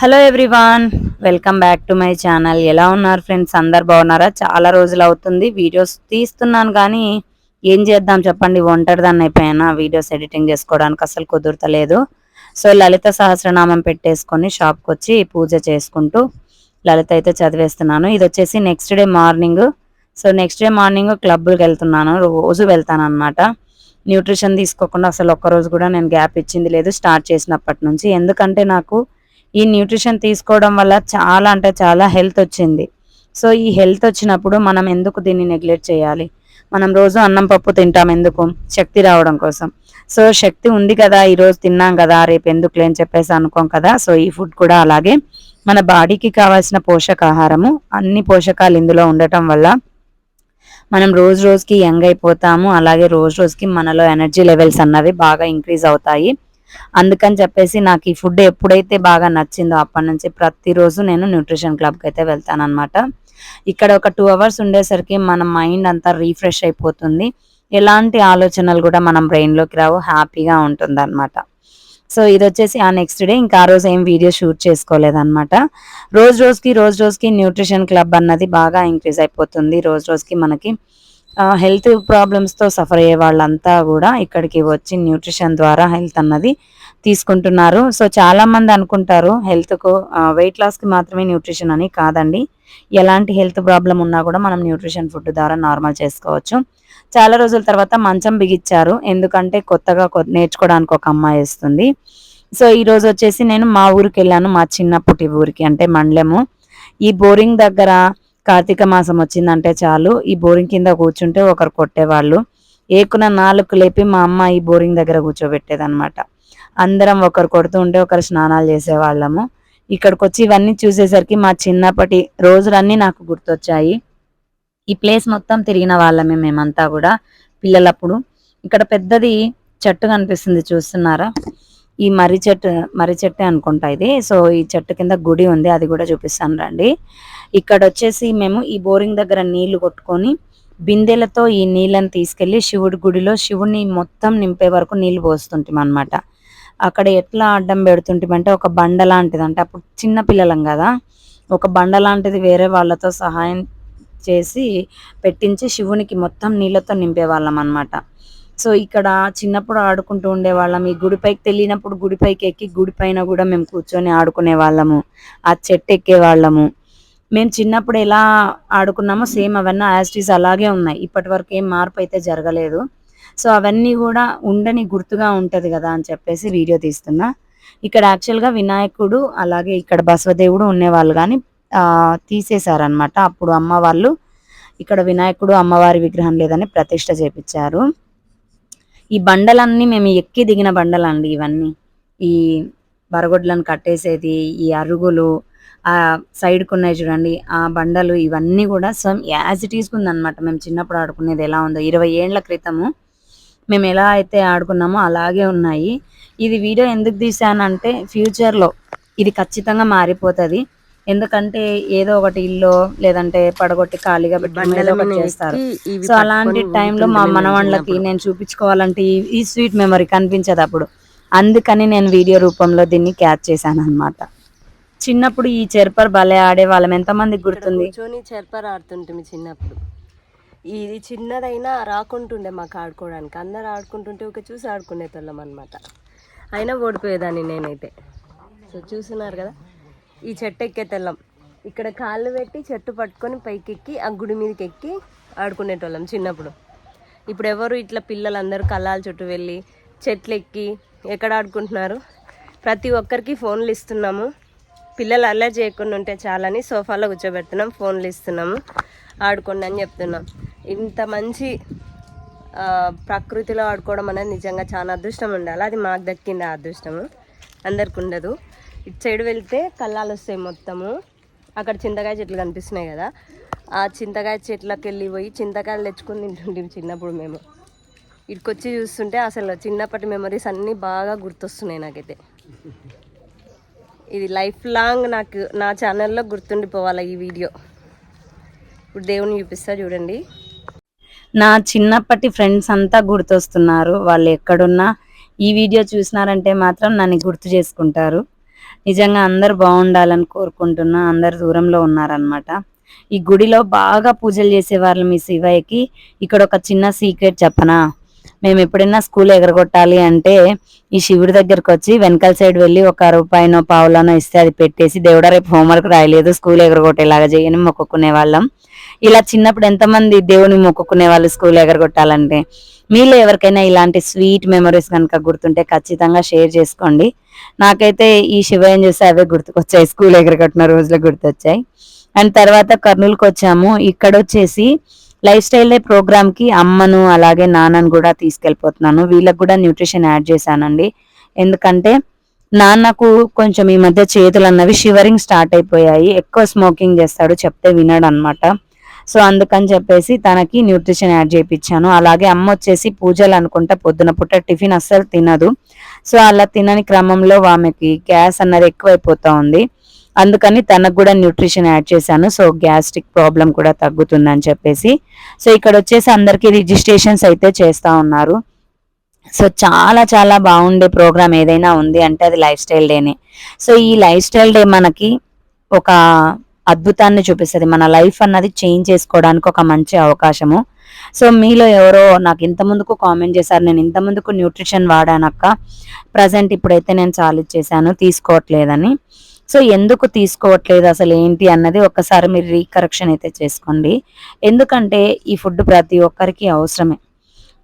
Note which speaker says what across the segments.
Speaker 1: Hello everyone welcome back to my channel ఎలా ఉన్నారు friends అందరు బాగున్నారా? చాలా రోజులు అవుతుంది. వీడియోస్ తీస్తున్నాను కానీ ఏం చేద్దాం చెప్పండి. ఒంటరిదాన్ని అయిపోయాను? వీడియోస్ ఎడిటింగ్ చేసుకోవడానికి అసలు కుదురతలేదు. సో లలిత సహస్రనామం పెట్టేసుకొని షాప్కి వచ్చి పూజ చేసుకుంటూ లలిత అయితే చదివేస్తున్నాను. ఇది వచ్చేసి next day morning so next day morning క్లబ్కి వెళ్తున్నాను. రోజు వెళ్తాను అనమాట న్యూట్రిషన్ తీసుకోకుండా అసలు ఒక్కరోజు కూడా నేను గ్యాప్ ఇచ్చింది లేదు. స్టార్ట్ చేసినప్పటి నుంచి. ఎందుకంటే నాకు ఈ న్యూట్రిషన్ తీసుకోవడం వల్ల చాలా అంటే చాలా హెల్త్ వచ్చింది. సో ఈ హెల్త్ వచ్చినప్పుడు మనం ఎందుకు దీన్ని నెగ్లెక్ట్ చేయాలి? మనం రోజు అన్నం పప్పు తింటాం ఎందుకు? శక్తి రావడం కోసం. సో శక్తి ఉంది కదా ఈరోజు తిన్నాం కదా రేపు ఎందుకు లేని చెప్పేసి అనుకోం కదా సో ఈ ఫుడ్ కూడా అలాగే మన బాడీకి కావాల్సిన పోషకాహారము అన్ని పోషకాలు ఇందులో ఉండటం వల్ల మనం రోజు రోజుకి యంగ్ అయిపోతాము అలాగే రోజు రోజుకి మనలో ఎనర్జీ లెవెల్స్ అన్నవి బాగా ఇంక్రీజ్ అవుతాయి. అందుకని చెప్పేసి నాకు ఈ ఫుడ్ ఎప్పుడైతే బాగా నచ్చిందో అప్పటి నుంచి ప్రతిరోజు నేను న్యూట్రిషన్ క్లబ్కి అయితే వెళ్తాను అనమాట ఇక్కడ ఒక టూ అవర్స్ ఉండేసరికి మన మైండ్ అంతా రీఫ్రెష్ అయిపోతుంది. ఎలాంటి ఆలోచనలు కూడా మనం బ్రెయిన్లోకి రావు హ్యాపీగా ఉంటుంది అనమాట సో ఇది వచ్చేసి ఆ నెక్స్ట్ డే. ఇంకా ఆ రోజు ఏం వీడియో షూట్ చేసుకోలేదన్నమాట. రోజు రోజుకి రోజు రోజుకి న్యూట్రిషన్ క్లబ్ అన్నది బాగా ఇంక్రీజ్ అయిపోతుంది. రోజు రోజుకి మనకి హెల్త్ ప్రాబ్లమ్స్తో సఫర్ అయ్యే వాళ్ళంతా కూడా ఇక్కడికి వచ్చి న్యూట్రిషన్ ద్వారా హెల్త్ అన్నది తీసుకుంటున్నారు. సో చాలా మంది అనుకుంటారు హెల్త్కు వెయిట్ లాస్కి మాత్రమే న్యూట్రిషన్ అని కాదండి. ఎలాంటి హెల్త్ ప్రాబ్లం ఉన్నా కూడా మనం న్యూట్రిషన్ ఫుడ్ ద్వారా నార్మల్ చేసుకోవచ్చు. చాలా రోజుల తర్వాత మంచం బిగిచ్చారు ఎందుకంటే కొత్తగా నేర్చుకోవడానికి ఒక అమ్మాయి వస్తుంది. సో ఈరోజు వచ్చేసి నేను మా ఊరికి వెళ్ళాను మా చిన్నప్పటి ఊరికి అంటే మండలము. ఈ బోరింగ్ దగ్గర కార్తీక మాసం వచ్చిందంటే చాలు. ఈ బోరింగ్ కింద కూర్చుంటే ఒకరు కొట్టేవాళ్ళు. ఏకున నాలుగు లేపి మా అమ్మ ఈ బోరింగ్ దగ్గర కూర్చోబెట్టేదన్నమాట. అందరం ఒకరు కొడుతూ ఉంటే ఒకరు స్నానాలు చేసేవాళ్ళము. ఇక్కడికి వచ్చి ఇవన్నీ చూసేసరికి మా చిన్నప్పటి రోజులన్నీ నాకు గుర్తొచ్చాయి. ఈ ప్లేస్ మొత్తం తిరిగిన వాళ్ళమే మేమంతా కూడా పిల్లలప్పుడు. ఇక్కడ పెద్దది చెట్టు కనిపిస్తుంది చూస్తున్నారా? ఈ మర్రి చెట్టు మర్రి చెట్టే అనుకుంటా ఇది. సో ఈ చెట్టు కింద గుడి ఉంది అది కూడా చూపిస్తాను రండి. ఇక్కడ వచ్చేసి మేము ఈ బోరింగ్ దగ్గర నీళ్ళు కొట్టుకొని బిందెలతో ఈ నీళ్ళని తీసుకెళ్ళి శివుడి గుడిలో శివుడిని మొత్తం నింపే వరకు నీళ్ళు పోస్తుంటాం అనమాట అక్కడ ఎట్లా అడ్డం పెడుతుంటామంటే ఒక బండ లాంటిది అంటే అప్పుడు చిన్న పిల్లలం కదా. ఒక బండ లాంటిది వేరే వాళ్ళతో సహాయం చేసి పెట్టించి శివునికి మొత్తం నీళ్ళతో నింపేవాళ్ళం అనమాట సో ఇక్కడ చిన్నప్పుడు ఆడుకుంటూ ఉండేవాళ్ళం. ఈ గుడిపైకి తెలియనప్పుడు గుడిపైకి ఎక్కి గుడి పైన కూడా మేము కూర్చొని ఆడుకునే వాళ్ళము. ఆ చెట్టు ఎక్కే వాళ్ళము. మేము చిన్నప్పుడు ఎలా ఆడుకున్నామో సేమ్ అవన్నీ యాస్టీస్ అలాగే ఉన్నాయి. ఇప్పటి వరకు ఏం మార్పు అయితే జరగలేదు. సో అవన్నీ కూడా ఉండని గుర్తుగా ఉంటుంది కదా అని చెప్పేసి వీడియో తీస్తున్నా. ఇక్కడ యాక్చువల్గా వినాయకుడు అలాగే ఇక్కడ బసవదేవుడు ఉండేవాళ్ళు కానీ తీసేశారనమాట అప్పుడు అమ్మ వాళ్ళు ఇక్కడ వినాయకుడు అమ్మవారి విగ్రహం లేదని ప్రతిష్ట చేపించారు. ఈ బండలన్నీ మేము ఎక్కి దిగిన బండలండి ఇవన్నీ. ఈ బరగొడ్లను కట్టేసేది ఈ అరుగులు ఆ సైడ్కి ఉన్నాయి చూడండి ఆ బండలు ఇవన్నీ కూడా సమ్ యాజ్ ఇట్ ఈస్ ఉందన్నమాట. మేము చిన్నప్పుడు ఆడుకునేది ఎలా ఉందో. ఇరవై ఏండ్ల క్రితము మేము ఎలా అయితే ఆడుకున్నామో అలాగే ఉన్నాయి. ఇది వీడియో ఎందుకు తీసానంటే ఫ్యూచర్లో ఇది ఖచ్చితంగా మారిపోతుంది. ఎందుకంటే ఏదో ఒకటి ఇల్లు లేదంటే పడగొట్టి ఖాళీగా పెట్టి ఏదో ఒకటి చేస్తారు. సో అలాంటి టైంలో మా మనవాళ్ళకి నేను చూపించుకోవాలంటే ఈ- స్వీట్ మెమరీ కనిపించదు అప్పుడు అందుకని నేను వీడియో రూపంలో దీన్ని క్యాచ్ చేశాను అనమాట చిన్నప్పుడు ఈ చెరపర్ భలే ఆడే వాళ్ళం ఎంతమందికి గుర్తుంది?
Speaker 2: కూర్చొని చెరపర ఆడుతుంటే చిన్నప్పుడు. ఇది చిన్నదైనా రాకుంటుండే మాకు ఆడుకోవడానికి. అందరు ఆడుకుంటుంటే ఒక చూసి ఆడుకునేటోళ్ళం అనమాట అయినా ఓడిపోయేదాన్ని నేనైతే. సో చూస్తున్నారు కదా? ఈ చెట్టు ఎక్కేటోళ్ళం ఇక్కడ కాళ్ళు పెట్టి చెట్టు పట్టుకొని పైకి ఎక్కి ఆ గుడి మీదకి ఎక్కి ఆడుకునేటోళ్ళం చిన్నప్పుడు. ఇప్పుడు ఎవరు ఇట్లా పిల్లలందరూ కళ్ళాల చుట్టూ వెళ్ళి చెట్లు ఎక్కి ఎక్కడ ఆడుకుంటున్నారు? ప్రతి ఒక్కరికి ఫోన్లు ఇస్తున్నాము. పిల్లలు అల్లరి చేయకుండా ఉంటే చాలని సోఫాలో కూర్చోబెడుతున్నాం ఫోన్లు ఇస్తున్నాము. ఆడుకోండి అని చెప్తున్నాం. ఇంత మంచి ప్రకృతిలో ఆడుకోవడం అనేది నిజంగా చాలా అదృష్టం ఉండాలి. అది మాకు దక్కింది ఆ అదృష్టము. అందరికి ఉండదు ఇటు సైడ్ వెళ్తే కళ్ళాలు వస్తాయి మొత్తము. అక్కడ చింతకాయ చెట్లు కనిపిస్తున్నాయి కదా. ఆ చింతకాయ చెట్లకి వెళ్ళి పోయి చింతకాయలు తెచ్చుకొని తింటుంటాం చిన్నప్పుడు మేము. ఇటుకొచ్చి చూస్తుంటే అసలు చిన్నప్పటి మెమరీస్ అన్నీ బాగా గుర్తొస్తున్నాయి నాకైతే. ఇది లైఫ్ లాంగ్ నాకు నా ఛానల్లో గుర్తుండిపోవాలి ఈ వీడియో ఇప్పుడు దేవుని చూపిస్తా చూడండి.
Speaker 1: నా చిన్నప్పటి ఫ్రెండ్స్ అంతా గుర్తొస్తున్నారు. వాళ్ళు ఎక్కడున్నా ఈ వీడియో చూసినారంటే మాత్రం నన్ను గుర్తు చేసుకుంటారు. నిజంగా అందరు బాగుండాలని కోరుకుంటున్నా అందరు దూరంలో ఉన్నారనమాట ఈ గుడిలో బాగా పూజలు చేసే వాళ్ళు మీ శివయ్యకి. ఇక్కడ ఒక చిన్న సీక్రెట్ చెప్పనా? మేము ఎప్పుడైనా స్కూల్ ఎగరగొట్టాలి అంటే ఈ శివుడి దగ్గరకు వచ్చి వెనకాల సైడ్ వెళ్ళి ఒక రూపాయినో పావులనో ఇస్తే అది పెట్టేసి దేవుడా రేపు హోంవర్క్ రాయలేదు స్కూల్ ఎగరగొట్టేలాగా చేయని మొక్కుకునే వాళ్ళం. ఇలా చిన్నప్పుడు ఎంతమంది దేవుని మొక్కుకునే వాళ్ళు స్కూల్ ఎగరగొట్టాలంటే మీలో ఎవరికైనా ఇలాంటి స్వీట్ మెమరీస్ కనుక గుర్తుంటే ఖచ్చితంగా షేర్ చేసుకోండి. నాకైతే ఈ శివయం చూస్తే అవే గుర్తుకొచ్చాయి స్కూల్ ఎగరగొట్టిన రోజులు గుర్తొచ్చాయి. అండ్ తర్వాత కర్నూలుకి వచ్చాము ఇక్కడ వచ్చేసి లైఫ్ స్టైల్ డే ప్రోగ్రామ్కి అమ్మను అలాగే నాన్నను కూడా తీసుకెళ్ళిపోతున్నాను. వీళ్ళకి కూడా న్యూట్రిషన్ యాడ్ చేశానండి. ఎందుకంటే నాన్నకు కొంచెం ఈ మధ్య చేతులు అన్నవి షివరింగ్ స్టార్ట్ అయిపోయాయి. ఎక్కువ స్మోకింగ్ చేస్తాడు చెప్తే వినడు అనమాట సో అందుకని చెప్పేసి తనకి న్యూట్రిషన్ యాడ్ చేయించాను అలాగే అమ్మ వచ్చేసి పూజలు అనుకుంటా పొద్దున పుట్ట టిఫిన్ అస్సలు తినదు. సో అలా తినని క్రమంలో ఆమెకి గ్యాస్ అన్నది ఎక్కువైపోతా ఉంది. అందుకని తనకు కూడా న్యూట్రిషన్ యాడ్ చేశాను. సో గ్యాస్ట్రిక్ ప్రాబ్లం కూడా తగ్గుతుందని చెప్పేసి. సో ఇక్కడ వచ్చేసి అందరికీ రిజిస్ట్రేషన్స్ అయితే చేస్తూ ఉన్నారు. సో చాలా చాలా బాగుండే ప్రోగ్రామ్ ఏదైనా ఉంది అంటే అది లైఫ్ స్టైల్ డేనే సో ఈ లైఫ్ స్టైల్ డే మనకి ఒక అద్భుతాన్ని చూపిస్తుంది. మన లైఫ్ అన్నది చేంజ్ చేసుకోవడానికి ఒక మంచి అవకాశము. సో మీలో ఎవరో నాకు ఇంత ముందుకు కామెంట్ చేశారు. నేను ఇంత ముందుకు న్యూట్రిషన్ వాడానక్క. ప్రజెంట్ ఇప్పుడైతే నేను చాలు ఇచ్చేసాను తీసుకోవట్లేదని. సో ఎందుకు తీసుకోవట్లేదు అసలు ఏంటి అన్నది ఒక్కసారి మీరు రీకరెక్షన్ అయితే చేసుకోండి. ఎందుకంటే ఈ ఫుడ్ ప్రతి ఒక్కరికి అవసరమే.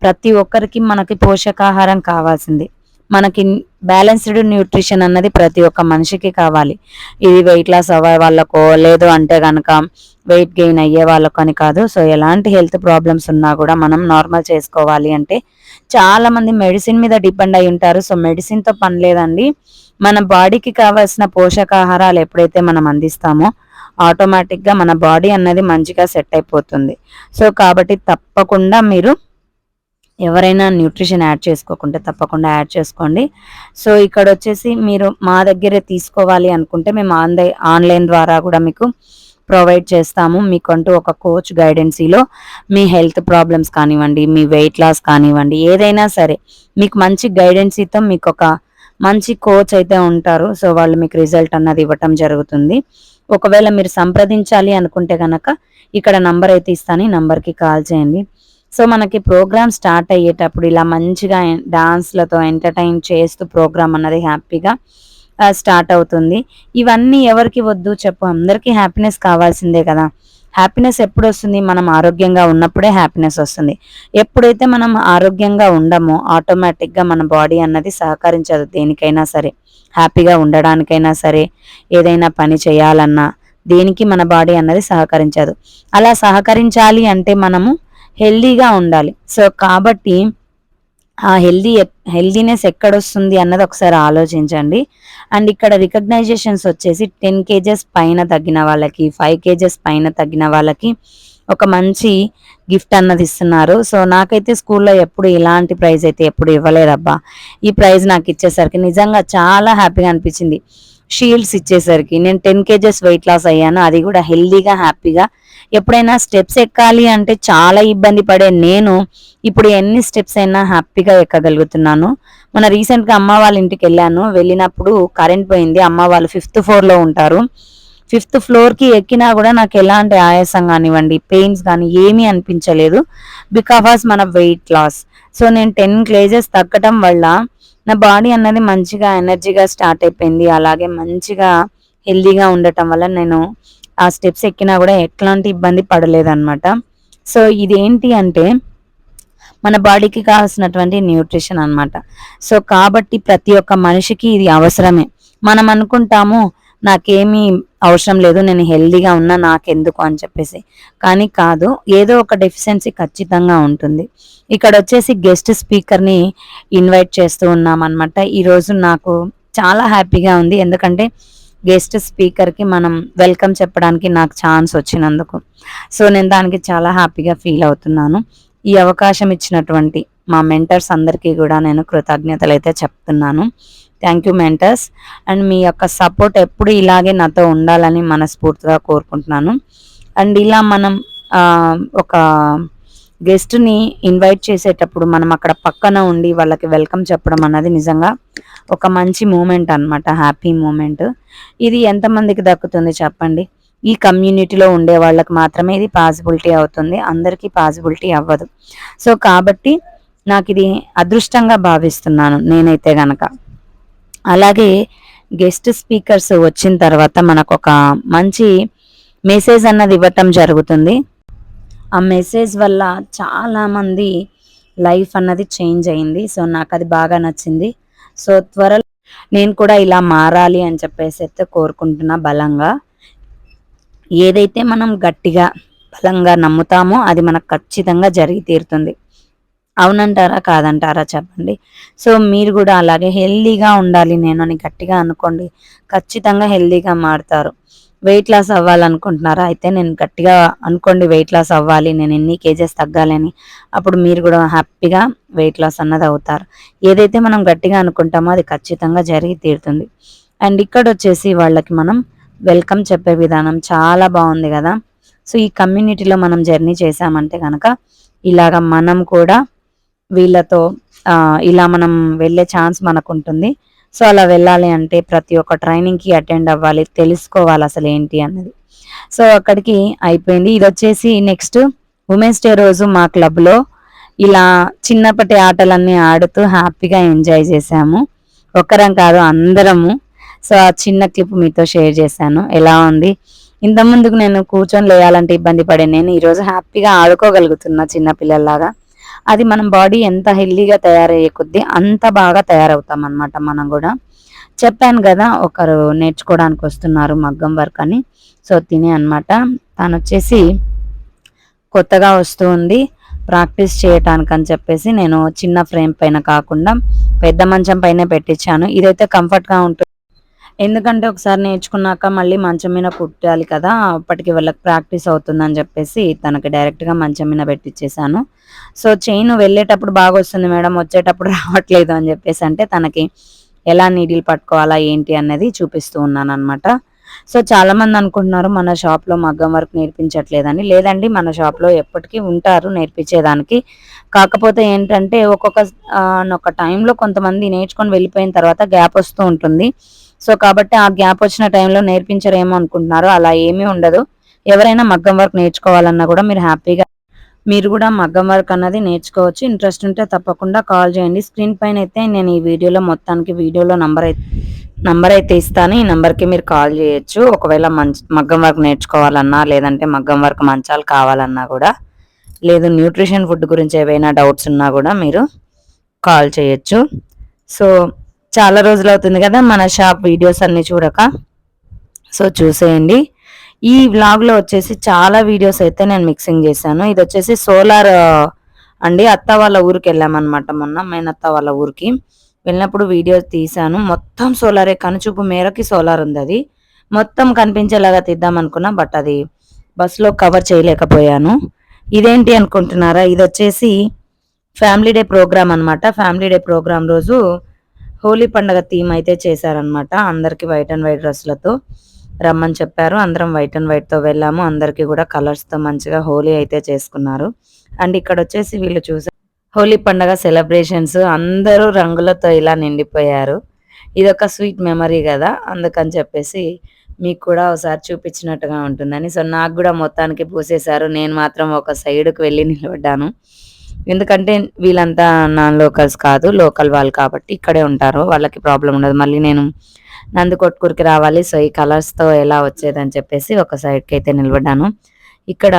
Speaker 1: ప్రతి ఒక్కరికి మనకి పోషకాహారం కావాల్సింది. మనకి బ్యాలెన్స్డ్ న్యూట్రిషన్ అన్నది ప్రతి ఒక్క మనిషికి కావాలి. ఇది వెయిట్ లాస్ అవ్వే వాళ్ళకో లేదు అంటే కనుక వెయిట్ గెయిన్ అయ్యే వాళ్ళకో అని కాదు. సో ఎలాంటి హెల్త్ ప్రాబ్లమ్స్ ఉన్నా కూడా మనం నార్మల్ చేసుకోవాలి అంటే చాలామంది మెడిసిన్ మీద డిపెండ్ అయి ఉంటారు. సో మెడిసిన్తో పని లేదండి. మన బాడీకి కావాల్సిన పోషకాహారాలు ఎప్పుడైతే మనం అందిస్తామో ఆటోమేటిక్గా మన బాడీ అన్నది మంచిగా సెట్ అయిపోతుంది. సో కాబట్టి తప్పకుండా మీరు ఎవరైనా న్యూట్రిషన్ యాడ్ చేసుకోకుంటే తప్పకుండా యాడ్ చేసుకోండి. సో ఇక్కడ వచ్చేసి మీరు మా దగ్గరే తీసుకోవాలి అనుకుంటే మేము ఆన్లైన్ ఆన్లైన్ ద్వారా కూడా మీకు ప్రొవైడ్ చేస్తాము. మీకంటూ ఒక కోచ్ గైడెన్సీలో మీ హెల్త్ ప్రాబ్లమ్స్ కానివ్వండి మీ వెయిట్ లాస్ కానివ్వండి ఏదైనా సరే మీకు మంచి గైడెన్సీతో మీకు ఒక మంచి కోచ్ అయితే ఉంటారు. సో వాళ్ళు మీకు రిజల్ట్ అన్నది ఇవ్వటం జరుగుతుంది. ఒకవేళ మీరు సంప్రదించాలి అనుకుంటే కనుక ఇక్కడ నంబర్ అయితే ఇస్తాను. ఈ నంబర్కి కాల్ చేయండి. సో మనకి ప్రోగ్రామ్ స్టార్ట్ అయ్యేటప్పుడు ఇలా మంచిగా డాన్స్లతో ఎంటర్టైన్ చేస్తూ ప్రోగ్రామ్ అన్నది హ్యాపీగా స్టార్ట్ అవుతుంది. ఇవన్నీ ఎవరికి వద్దు చెప్పు అందరికీ హ్యాపీనెస్ కావాల్సిందే కదా. హ్యాపీనెస్ ఎప్పుడు వస్తుంది మనం ఆరోగ్యంగా ఉన్నప్పుడే హ్యాపీనెస్ వస్తుంది. ఎప్పుడైతే మనం ఆరోగ్యంగా ఉండమో ఆటోమేటిక్గా మన బాడీ అన్నది సహకరించదు దేనికైనా సరే. హ్యాపీగా ఉండడానికైనా సరే ఏదైనా పని చేయాలన్నా దేనికి మన బాడీ అన్నది సహకరించదు. అలా సహకరించాలి అంటే మనము హెల్దీగా ఉండాలి. సో కాబట్టి ఆ హెల్దీ హెల్దీనెస్ ఎక్కడొస్తుంది అన్నది ఒకసారి ఆలోచించండి. అండ్ ఇక్కడ రికగ్నైజేషన్స్ వచ్చేసి టెన్ కేజెస్ పైన తగ్గిన వాళ్ళకి ఫైవ్ కేజెస్ పైన తగ్గిన వాళ్ళకి ఒక మంచి గిఫ్ట్ అన్నది ఇస్తున్నారు. సో నాకైతే స్కూల్లో ఎప్పుడు ఇలాంటి ప్రైజ్ అయితే ఎప్పుడు ఇవ్వలేదబ్బా. ఈ ప్రైజ్ నాకు ఇచ్చేసరికి నిజంగా చాలా హ్యాపీగా అనిపించింది. షీల్డ్స్ ఇచ్చేసరికి నేను టెన్ కేజెస్ వెయిట్ లాస్ అయ్యాను అది కూడా హెల్దీగా హ్యాపీగా ఎప్పుడైనా స్టెప్స్ ఎక్కాలి అంటే చాలా ఇబ్బంది పడే నేను ఇప్పుడు ఎన్ని స్టెప్స్ అయినా హ్యాపీగా ఎక్కగలుగుతున్నాను. మన రీసెంట్గా అమ్మ వాళ్ళ ఇంటికి వెళ్ళాను. వెళ్ళినప్పుడు కరెంట్ పోయింది. అమ్మ వాళ్ళు ఫిఫ్త్ ఫ్లోర్లో ఉంటారు. ఫిఫ్త్ ఫ్లోర్కి ఎక్కినా కూడా నాకు ఎలాంటి ఆయాసం కానివ్వండి పెయిన్స్ కానీ ఏమీ అనిపించలేదు. బికాస్ మన వెయిట్ లాస్. సో నేను టెన్ క్లేజెస్ తగ్గటం వల్ల నా బాడీ అన్నది మంచిగా ఎనర్జీగా స్టార్ట్ అయిపోయింది. అలాగే మంచిగా హెల్దీగా ఉండటం వల్ల నేను ఆ స్టెప్స్ ఎక్కినా కూడా ఎట్లాంటి ఇబ్బంది పడలేదన్నమాట. సో ఇదేంటి అంటే మన బాడీకి కావాల్సినటువంటి న్యూట్రిషన్ అనమాట సో కాబట్టి ప్రతి ఒక్క మనిషికి ఇది అవసరమే. మనం అనుకుంటాము నాకేమీ అవసరం లేదు నేను హెల్దీగా ఉన్నా నాకెందుకు అని చెప్పేసి. కానీ కాదు ఏదో ఒక డెఫిషియన్సీ ఖచ్చితంగా ఉంటుంది. ఇక్కడ వచ్చేసి గెస్ట్ స్పీకర్ని ఇన్వైట్ చేస్తూ ఉన్నాం అనమాట ఈరోజు నాకు చాలా హ్యాపీగా ఉంది. ఎందుకంటే గెస్ట్ స్పీకర్కి మనం వెల్కమ్ చెప్పడానికి నాకు ఛాన్స్ వచ్చినందుకు. సో నేను దానికి చాలా హ్యాపీగా ఫీల్ అవుతున్నాను. ఈ అవకాశం ఇచ్చినటువంటి మా మెంటర్స్ అందరికీ కూడా నేను కృతజ్ఞతలు అయితే చెప్తున్నాను. Thank you mentors. అండ్ మీ యొక్క సపోర్ట్ ఎప్పుడు ఇలాగే నాతో ఉండాలని మనస్ఫూర్తిగా కోరుకుంటున్నాను. అండ్ ఇలా మనం ఒక గెస్ట్ని ఇన్వైట్ చేసేటప్పుడు మనం అక్కడ పక్కన ఉండి వాళ్ళకి వెల్కమ్ చెప్పడం అన్నది నిజంగా ఒక మంచి మూమెంట్ అన్నమాట హ్యాపీ మూమెంట్ ఇది ఎంతమందికి దక్కుతుంది చెప్పండి? ఈ కమ్యూనిటీలో ఉండే వాళ్ళకి మాత్రమే ఇది పాసిబిలిటీ అవుతుంది. అందరికీ పాసిబిలిటీ అవ్వదు. సో కాబట్టి నాకు ఇది అదృష్టంగా భావిస్తున్నాను నేనైతే గనక. అలాగే గెస్ట్ స్పీకర్స్ వచ్చిన తర్వాత మనకు ఒక మంచి మెసేజ్ అన్నది ఇవ్వటం జరుగుతుంది. ఆ మెసేజ్ వల్ల చాలామంది లైఫ్ అన్నది చేంజ్ అయింది. సో నాకు అది బాగా నచ్చింది. సో త్వరలో నేను కూడా ఇలా మారాలి అని చెప్పేసి అయితే కోరుకుంటున్నా బలంగా. ఏదైతే మనం గట్టిగా బలంగా నమ్ముతామో అది మనకు ఖచ్చితంగా జరిగి తీరుతుంది. అవునంటారా? కాదంటారా? చెప్పండి. సో మీరు కూడా అలాగే హెల్దీగా ఉండాలి నేను అని గట్టిగా అనుకోండి. ఖచ్చితంగా హెల్దీగా మారుతారు. వెయిట్ లాస్ అవ్వాలనుకుంటున్నారా? అయితే నేను గట్టిగా అనుకోండి వెయిట్ లాస్ అవ్వాలి నేను ఎన్ని కేజెస్ తగ్గాలని అప్పుడు మీరు కూడా హ్యాపీగా వెయిట్ లాస్ అన్నది అవుతారు. ఏదైతే మనం గట్టిగా అనుకుంటామో అది ఖచ్చితంగా జరిగి తీరుతుంది. అండ్ ఇక్కడ వచ్చేసి వాళ్ళకి మనం వెల్కమ్ చెప్పే విధానం చాలా బాగుంది కదా. సో ఈ కమ్యూనిటీలో మనం జర్నీ చేసామంటే కనుక ఇలాగ మనం కూడా వీళ్ళతో ఇలా మనం వెళ్ళే ఛాన్స్ మనకు ఉంటుంది సో అలా వెళ్ళాలి అంటే ప్రతి ఒక్క ట్రైనింగ్కి అటెండ్ అవ్వాలి తెలుసుకోవాలి అసలు ఏంటి అన్నది. సో అక్కడికి అయిపోయింది. ఇది వచ్చేసి నెక్స్ట్ ఉమెన్స్ డే రోజు మా క్లబ్లో ఇలా చిన్నప్పటి ఆటలన్నీ ఆడుతూ హ్యాపీగా ఎంజాయ్ చేసాము ఒక్కరం కాదు అందరము. సో ఆ చిన్న క్లిప్ మీతో షేర్ చేశాను. ఎలా ఉంది? ఇంతకుముందుకు నేను కూర్చొని లేయాలంటే ఇబ్బంది పడే నేను ఈరోజు హ్యాపీగా ఆడుకోగలుగుతున్నా చిన్న పిల్లల్లాగా. అది మనం బాడీ ఎంత హెల్దీగా తయారయ్యే కొద్దీ అంత బాగా తయారవుతాం అన్నమాట మనం కూడా. చెప్పాను కదా ఒకరు నేర్చుకోవడానికి వస్తున్నారు మగ్గం వర్క్ అని. సో తినే అన్నమాట. తను వచ్చేసి కొత్తగా వస్తూ ఉంది. ప్రాక్టీస్ చేయటానికి అని చెప్పేసి నేను చిన్న ఫ్రేమ్ పైన కాకుండా పెద్ద మంచం పైన పెట్టించాను. ఇదైతే కంఫర్ట్గా ఉంటుంది ఎందుకంటే ఒకసారి నేర్చుకున్నాక మళ్ళీ మంచం మీద కుట్టాలి కదా అప్పటికి వాళ్ళకి ప్రాక్టీస్ అవుతుందని చెప్పేసి తనకి డైరెక్ట్గా మంచం మీద పెట్టించేసాను సో చైన్ వెళ్ళేటప్పుడు బాగా వస్తుంది మేడం వచ్చేటప్పుడు రావట్లేదు అని చెప్పేసి అంటే తనకి ఎలా నీడిల్ పట్టుకోవాలా ఏంటి అనేది చూపిస్తూ ఉన్నాను అనమాట సో చాలామంది అనుకుంటున్నారు మన షాప్లో మగ్గం వర్క్ నేర్పించట్లేదని. లేదండి మన షాప్లో ఎప్పటికీ ఉంటారు నేర్పించేదానికి. కాకపోతే ఏంటంటే ఒక్కొక్క ఒక టైంలో కొంతమంది నేర్చుకొని వెళ్ళిపోయిన తర్వాత గ్యాప్ వస్తూ ఉంటుంది. సో కాబట్టి ఆ గ్యాప్ వచ్చిన టైంలో నేర్పించరేమో అనుకుంటున్నారు. అలా ఏమీ ఉండదు. ఎవరైనా మగ్గం వర్క్ నేర్చుకోవాలన్నా కూడా మీరు హ్యాపీగా మీరు కూడా మగ్గం వర్క్ అన్నది నేర్చుకోవచ్చు. ఇంట్రెస్ట్ ఉంటే తప్పకుండా కాల్ చేయండి. స్క్రీన్ పైన అయితే నేను ఈ వీడియోలో మొత్తానికి వీడియోలో నంబర్ అయితే నంబర్ అయితే ఇస్తాను. ఈ నంబర్కి మీరు కాల్ చేయొచ్చు. ఒకవేళ మంచి మగ్గం వర్క్ నేర్చుకోవాలన్నా లేదంటే మగ్గం వర్క్ మంచాలు కావాలన్నా కూడా లేదు న్యూట్రిషన్ ఫుడ్ గురించి ఏవైనా డౌట్స్ ఉన్నా కూడా మీరు కాల్ చేయొచ్చు. సో చాలా రోజులు అవుతుంది కదా మన షాప్ వీడియోస్ అన్ని చూడక. సో చూసేయండి. ఈ వ్లాగ్లో వచ్చేసి చాలా వీడియోస్ అయితే నేను మిక్సింగ్ చేశాను. ఇది వచ్చేసి సోలార్ అండి అత్త వాళ్ళ ఊరికి వెళ్ళామన్నమాట మొన్న మేనత్త వాళ్ళ ఊరికి. వెళ్ళినప్పుడు వీడియో తీశాను. మొత్తం సోలారే కనుచూపు మేరకి సోలార్ ఉంది అది. మొత్తం కనిపించేలాగా తీద్దాం అనుకున్నా బట్ అది బస్సులో కవర్ చేయలేకపోయాను. ఇదేంటి అనుకుంటున్నారా? ఇది వచ్చేసి ఫ్యామిలీ డే ప్రోగ్రామ్ అన్నమాట. ఫ్యామిలీ డే ప్రోగ్రామ్ రోజు హోలీ పండగ థీమ్ అయితే చేశారనమాట అందరికీ వైట్ అండ్ వైట్ డ్రెస్లతో రమ్మని చెప్పారు. అందరం వైట్ అండ్ వైట్తో వెళ్ళాము. అందరికి కూడా కలర్స్తో మంచిగా హోలీ అయితే చేసుకున్నారు. అండ్ ఇక్కడ వచ్చేసి వీళ్ళు చూసారు హోలీ పండగ సెలబ్రేషన్స్ అందరూ రంగులతో ఇలా నిండిపోయారు. ఇది ఒక స్వీట్ మెమరీ కదా? అందుకని చెప్పేసి మీకు కూడా ఒకసారి చూపించినట్టుగా ఉంటుందని. సో నాకు కూడా మొత్తానికి పూసేశారు. నేను మాత్రం ఒక సైడ్కి వెళ్ళి నిలబడ్డాను. ఎందుకంటే వీళ్ళంతా నాన్ లోకల్స్ కాదు లోకల్ వాళ్ళు కాబట్టి ఇక్కడే ఉంటారు వాళ్ళకి ప్రాబ్లం ఉండదు. మళ్ళీ నేను నందికొట్కూరికి రావాలి సో ఈ కలర్స్తో ఎలా వచ్చేదని చెప్పేసి ఒక సైడ్కి అయితే నిలబడ్డాను. ఇక్కడ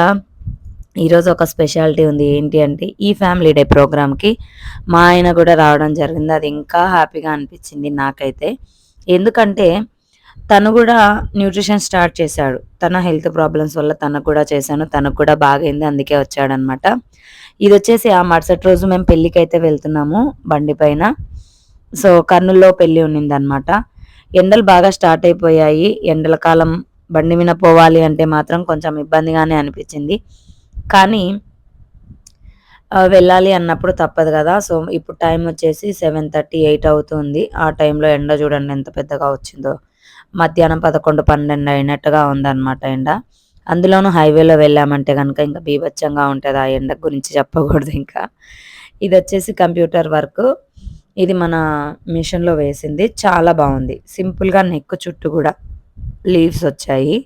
Speaker 1: ఈరోజు ఒక స్పెషాలిటీ ఉంది ఏంటి అంటే ఈ ఫ్యామిలీ డే ప్రోగ్రామ్కి మా ఆయన కూడా రావడం జరిగింది. అది ఇంకా హ్యాపీగా అనిపించింది నాకైతే. ఎందుకంటే తను కూడా న్యూట్రిషన్ స్టార్ట్ చేశాడు. తన హెల్త్ ప్రాబ్లమ్స్ వల్ల తనకు కూడా చేశాను తనకు కూడా బాగైంది అందుకే వచ్చాడనమాట ఇది వచ్చేసి ఆ మరుసటి రోజు మేము పెళ్ళికి అయితే వెళ్తున్నాము బండి పైన. సో కర్నూల్లో పెళ్ళి ఉన్నిందనమాట. ఎండలు బాగా స్టార్ట్ అయిపోయాయి. ఎండల కాలం బండి మీద పోవాలి అంటే మాత్రం కొంచెం ఇబ్బందిగానే అనిపించింది. కానీ వెళ్ళాలి అన్నప్పుడు తప్పదు కదా. సో ఇప్పుడు టైం వచ్చేసి సెవెన్ థర్టీ ఎయిట్ అవుతుంది. ఆ టైంలో ఎండ చూడండి ఎంత పెద్దగా వచ్చిందో. మధ్యాహ్నం పదకొండు పన్నెండు అయినట్టుగా ఉందన్నమాట ఎండ. అందులోనూ హైవేలో వెళ్ళామంటే కనుక ఇంకా బీభత్సంగా ఉంటుంది ఆ ఎండ గురించి చెప్పకూడదు ఇంకా. ఇది వచ్చేసి కంప్యూటర్ వర్క్. ఇది మన మిషన్లో వేసింది. చాలా బాగుంది. సింపుల్గా నెక్ చుట్టూ కూడా లీవ్స్ వచ్చాయి.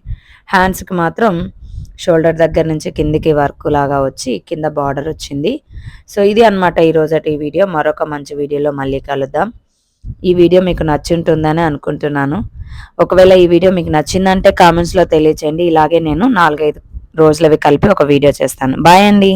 Speaker 1: హ్యాండ్స్కి మాత్రం షోల్డర్ దగ్గర నుంచి కిందికి వర్క్ లాగా వచ్చి కింద బార్డర్ వచ్చింది. సో ఇది అన్నమాట ఈ వీడియో. మరొక మంచి వీడియోలో మళ్ళీ కలుద్దాం. ఈ వీడియో మీకు నచ్చుంటుందని అనుకుంటున్నాను. ఒకవేళ ఈ వీడియో మీకు నచ్చిందంటే కామెంట్స్లో తెలియచేయండి. ఇలాగే నేను నాలుగైదు రోజులవి కలిపి ఒక వీడియో చేస్తాను. బాయ్ అండి.